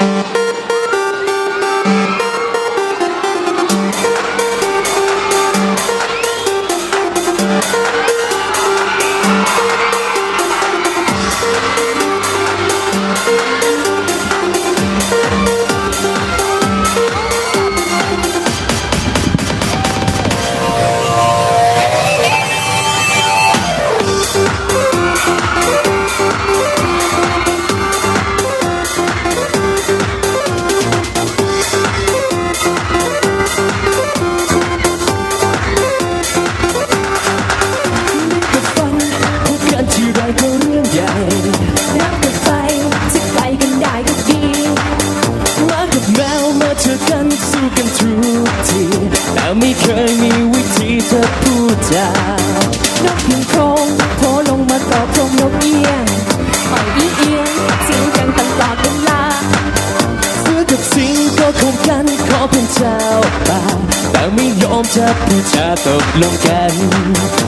Thank you. กันสู้กันทุกทีแต่ไม่เคยมีวิธีเธอพูดจานกพิงโครงโผล่ลงมาตอบตรงนกเอียงอ่อยอีเอียงเสียงกันตลอดเวลาเสือกับสิงก็คงกันขอเป็นเจ้าป่า ม่ยอมจะพูดจาตกลงกัน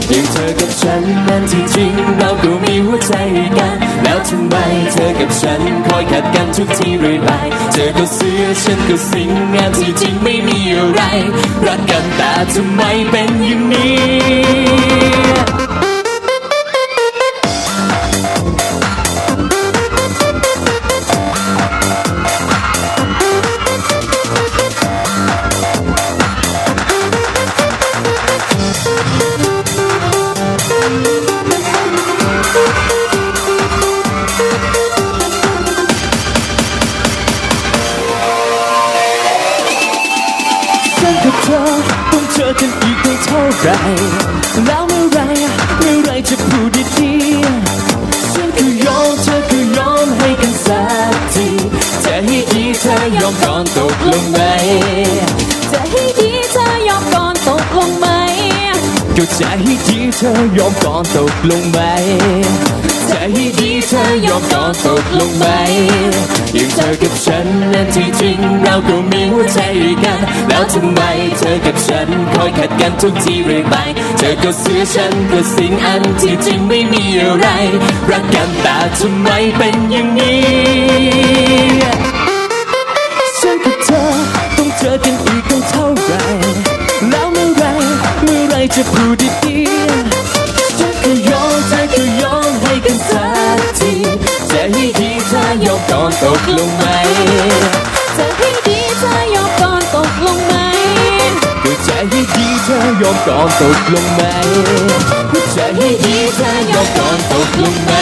อย่างเธอกับฉันนั้นที่จริงเราก็มีหัวใจกัน แล้วทำไมเธอกับฉันคอยขัดกันทุกทีเรื่อยไปเธอก็เสือฉันก็สิงงานที่จริงไม่มีอะไร รักกันแต่ทำไมเป็นอย่างนี้ ต้องเจอกันอีกได้เท่าไหรแล้วเมื่อไรเมื่อไรจะพูดดีๆฉันก็ยอมเธอก็ยอมให้กันสักทีจะให้ดีเธอยอมก่อนตกลงไหม ก็จะให้ดีเธอยอมก่อนตกลงไหมจะให้ดีเธอยอมก่อนตกลงไหมอย่างเธอกับฉันนั้นที่จริงเราก็มีหัวใจกัน แล้วทำไมเธอกับฉันคอยขัดกันทุกทีเรื่อยไปเธอก็เสือฉันก็สิ่งอันที่จริงไม่มีอะไร รักกันแต่ทำไมเป็นอย่างนี้ จะพูดดีๆฉันก็ยอมเธอก็ยอมให้กันสักทีจะให้ดีเธอยอมก่อนตกลงไหมจะให้ดีเธอยอมก่อนตกลงไหมก็จะให้ดีเธอยอมก่อนตกลงไหมก็จะให้ดีเธอยอมก่อนตกลงไหม